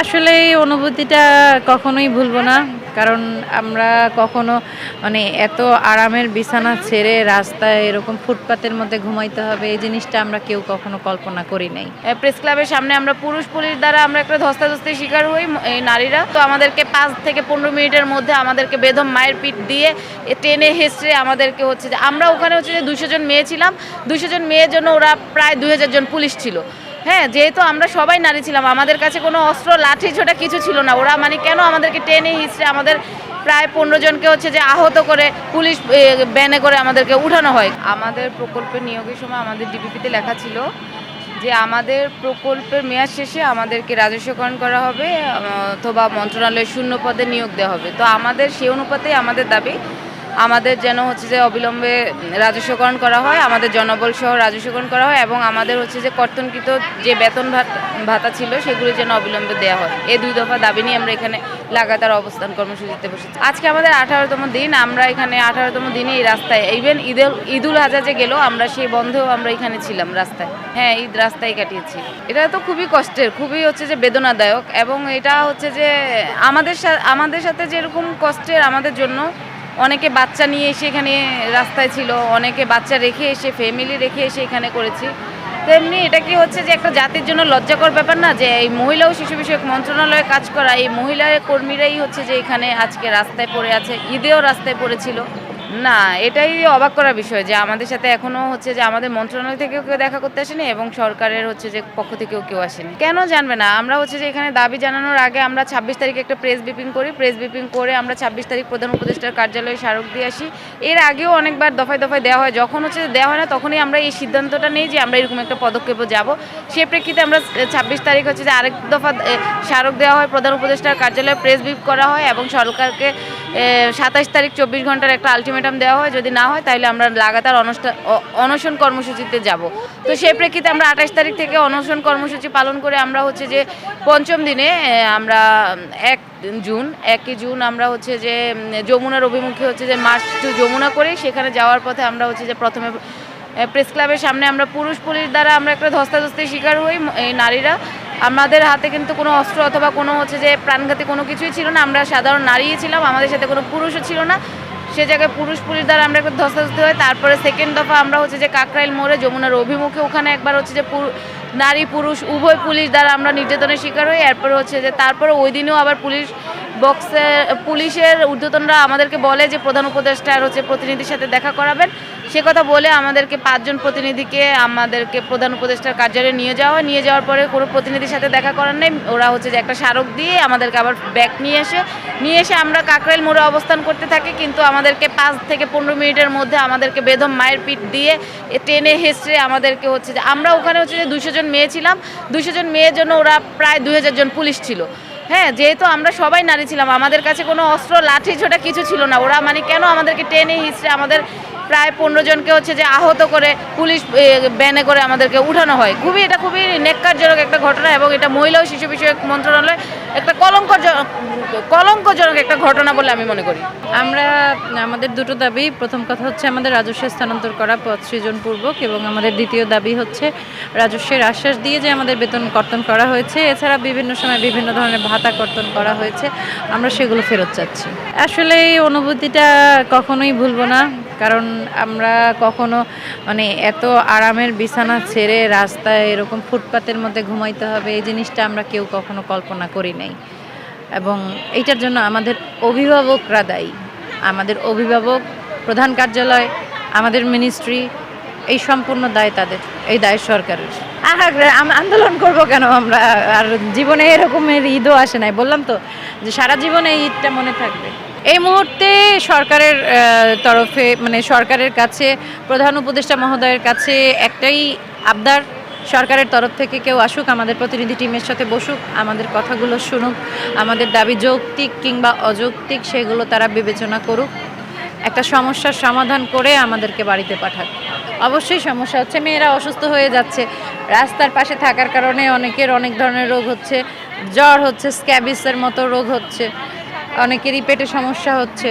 আসলে এই অনুভূতিটা কখনোই ভুলবো না, কারণ আমরা কখনো মানে এত আরামের বিছানা ছেড়ে রাস্তায় এরকম ফুটপাতের মধ্যে ঘুমাইতে হবে, এই জিনিসটা আমরা কেউ কখনো কল্পনা করি নাই। প্রেস ক্লাবের সামনে আমরা পুরুষ পুলিশ দ্বারা আমরা একটা ধস্তাধস্তির শিকার হই এই নারীরা। তো আমাদেরকে পাঁচ থেকে পনেরো মিনিটের মধ্যে আমাদেরকে বেদম মায়ের পিঠ দিয়ে টেনে হেসড়ে আমাদেরকে হচ্ছে যে, আমরা ওখানে হচ্ছে যে দুশো জন মেয়ে ছিলাম দুশো জন মেয়ের জন্য ওরা প্রায় দুই হাজার জন পুলিশ ছিল। হ্যাঁ যেহেতু আমরা সবাই নারী ছিলাম, আমাদের কাছে কোনো অস্ত্র, লাঠি ছোটা কিছু ছিল না। ওরা মানে কেন আমাদেরকে টেনে হিসড়ে আমাদের প্রায় পনেরো জনকে হচ্ছে যে আহত করে পুলিশ ব্যানে করে আমাদেরকে উঠানো হয়। আমাদের প্রকল্পের নিয়োগের সময় আমাদের ডিপিপিতে লেখা ছিল যে আমাদের প্রকল্পের মেয়াদ শেষে আমাদেরকে রাজস্বকরণ করা হবে, অথবা মন্ত্রণালয়ে শূন্য পদে নিয়োগ দেওয়া হবে। তো আমাদের সে অনুপাতেই আমাদের দাবি আমাদের যেন হচ্ছে যে অবিলম্বে রাজস্বকরণ করা হয়, আমাদের জনবল সহ রাজস্বকরণ করা হয় এবং আমাদের হচ্ছে যে কর্তনকৃত যে বেতন ভাত- ছিল সেগুলি যেন অবিলম্বে দেওয়া হয়। এই দুই দফা দাবি নিয়ে আমরা এখানে লাগাতার অবস্থান কর্মসূচিতে বসেছি। আজকে আমাদের আঠারোতম দিন, আমরা এখানে আঠারোতম দিনে এই রাস্তায় ইভেন ঈদুল ঈদুল আজহা যে গেল, আমরা সেই বন্ধেও আমরা এখানে ছিলাম রাস্তায়। হ্যাঁ ঈদ রাস্তায় কাটিয়েছি। এটা তো খুবই কষ্টের, খুবই হচ্ছে যে বেদনাদায়ক এবং এটা হচ্ছে যে আমাদের আমাদের সাথে যেরকম কষ্টের আমাদের জন্য অনেকে বাচ্চা নিয়ে এসে এখানে রাস্তায় ছিল, অনেকে বাচ্চা রেখে এসে ফ্যামিলি রেখে এসে এখানে করেছি। তেমনি এটা কি হচ্ছে যে একটা জাতির জন্য লজ্জাকর ব্যাপার না, যে এই মহিলা ও শিশু বিষয়ক মন্ত্রণালয়ে কাজ করা, এই মহিলা কর্মীরাই হচ্ছে যে এখানে আজকে রাস্তায় পড়ে আছে, ঈদেও রাস্তায় পড়েছিল। না, এটাই অবাক করার বিষয় যে আমাদের সাথে এখনও হচ্ছে যে আমাদের মন্ত্রণালয় থেকেও কেউ দেখা করতে আসেনি এবং সরকারের হচ্ছে যে পক্ষ থেকেও কেউ আসেনি। কেন জানবে না? আমরা হচ্ছে যে এখানে দাবি জানানোর আগে আমরা ছাব্বিশ তারিখে একটা প্রেস ব্রিফিং করি। প্রেস ব্রিফিং করে আমরা ছাব্বিশ তারিখ প্রধান উপদেষ্টার কার্যালয়ে স্মারক দিয়ে আসি। এর আগেও অনেকবার দফায় দফায় দেওয়া হয়। যখন হচ্ছে দেওয়া হয় না, তখনই আমরা এই সিদ্ধান্তটা নিই যে আমরা এরকম একটা পদক্ষেপে যাব। সে প্রেক্ষিতে আমরা ছাব্বিশ তারিখ হচ্ছে যে আরেক দফা স্মারক দেওয়া হয়। প্রধান উপদেষ্টার কার্যালয়ে প্রেস ব্রিফ করা হয় এবং সরকারকে সাতাশ তারিখ চব্বিশ ঘণ্টার একটা আলটিমেটাম দেওয়া হয়। যদি না হয় তাহলে আমরা লাগাতার অনশন কর্মসূচিতে যাব। তো সেই প্রেক্ষিতে আমরা আঠাশ তারিখ থেকে অনশন কর্মসূচি পালন করে আমরা হচ্ছে যে পঞ্চম দিনে আমরা এক জুন, একই জুন আমরা হচ্ছে যে যমুনার অভিমুখে হচ্ছে যে মার্চ টু যমুনা করে সেখানে যাওয়ার পথে আমরা হচ্ছে যে প্রথমে প্রেস ক্লাবের সামনে আমরা পুরুষ পুলিশ দ্বারা আমরা একটা ধস্তাধস্তির শিকার হই এই নারীরা। আমাদের হাতে কিন্তু কোনো অস্ত্র অথবা কোনো হচ্ছে যে প্রাণঘাতী কোনো কিছুই ছিল না। আমরা সাধারণ নারীই ছিলাম, আমাদের সাথে কোনো পুরুষও ছিল না। সে জায়গায় পুরুষ পুলিশ দ্বারা আমরা একটু ধস্তাধস্তি হয়, তারপরে সেকেন্ড দফা আমরা হচ্ছে যে কাকরাইল মোড়ে যমুনার অভিমুখে ওখানে একবার হচ্ছে যে নারী, পুরুষ, উভয় পুলিশ দ্বারা আমরা নির্যাতনের শিকার হই। এরপরে হচ্ছে যে তারপরে ওই দিনেও আবার পুলিশ বক্সে পুলিশের ঊর্ধ্বতনরা আমাদেরকে বলে যে প্রধান উপদেষ্টার হচ্ছে প্রতিনিধির সাথে দেখা করাবেন। সে কথা বলে আমাদেরকে পাঁচজন প্রতিনিধিকে, আমাদেরকে প্রধান উপদেষ্টার কার্যালয়ে নিয়ে যাওয়া নিয়ে যাওয়ার পরে কোনো প্রতিনিধির সাথে দেখা করার নেই। ওরা হচ্ছে যে একটা স্মারক দিয়ে আমাদেরকে আবার ব্যাক নিয়ে এসে নিয়ে এসে আমরা কাকরাইল মোড়ে অবস্থান করতে থাকি, কিন্তু আমাদেরকে পাঁচ থেকে পনেরো মিনিটের মধ্যে আমাদেরকে বেদম মায়ের পিঠ দিয়ে টেনে হেসড়ে আমাদেরকে হচ্ছে যে, আমরা ওখানে হচ্ছে যে দুশো জন মেয়ে ছিলাম। দুশো জন মেয়ের জন্য ওরা প্রায় দুই হাজার জন পুলিশ ছিল। হ্যাঁ যেহেতু আমরা সবাই নারী ছিলাম, আমাদের কাছে কোনো অস্ত্র, লাঠি, ছোটা কিছু ছিল না। ওরা মানে কেন আমাদেরকে টেনে হিসড়ে আমাদের প্রায় পনেরো জনকে হচ্ছে যে আহত করে পুলিশ ব্যানে করে আমাদেরকে উঠানো হয়। খুবই এটা খুবই নেককারজনক একটা ঘটনা এবং এটা মহিলা ও শিশু বিষয়ক মন্ত্রণালয় একটা কলঙ্কজনক কলঙ্কজনক একটা ঘটনা বলে আমি মনে করি। আমরা, আমাদের দুটো দাবি। প্রথম কথা হচ্ছে আমাদের রাজস্ব স্থানান্তর করা পথ সৃজনপূর্বক এবং আমাদের দ্বিতীয় দাবি হচ্ছে রাজস্বের আশ্বাস দিয়ে যে আমাদের বেতন কর্তন করা হয়েছে। এছাড়া বিভিন্ন সময় বিভিন্ন ধরনের ভাতা কর্তন করা হয়েছে। আমরা সেগুলো ফেরত চাচ্ছি। আসলে এই অনুভূতিটা কখনোই ভুলবো না। কারণ আমরা কখনো মানে এত আরামের বিছানা ছেড়ে রাস্তায় এরকম ফুটপাতের মধ্যে ঘুমাইতে হবে, এই জিনিসটা আমরা কেউ কখনো কল্পনা করি নাই। এবং এইটার জন্য আমাদের অভিভাবকরা দায়ী। আমাদের অভিভাবক, প্রধান কার্যালয়, আমাদের মিনিস্ট্রি, এই সম্পূর্ণ দায় তাদের, এই দায় সরকারের। আন্দোলন করব কেন আমরা? আর জীবনে এরকমের ঈদও আসে নাই। বললাম তো যে সারা জীবনে এই ঈদটা মনে থাকবে। এই মুহূর্তে সরকারের তরফে মানে সরকারের কাছে, প্রধান উপদেষ্টা মহোদয়ের কাছে একটাই আবদার। সরকারের তরফ থেকে কেউ আসুক, আমাদের প্রতিনিধি টিমের সাথে বসুক, আমাদের কথাগুলো শুনুক, আমাদের দাবি যৌক্তিক কিংবা অযৌক্তিক, সেগুলো তারা বিবেচনা করুক। একটা সমস্যার সমাধান করে আমাদেরকে বাড়িতে পাঠাক। অবশ্যই সমস্যা হচ্ছে, মেয়েরা অসুস্থ হয়ে যাচ্ছে। রাস্তার পাশে থাকার কারণে অনেকের অনেক ধরনের রোগ হচ্ছে। জ্বর হচ্ছে, স্ক্যাবিসের মতো রোগ হচ্ছে। অনেকেরই পেটে সমস্যা হচ্ছে।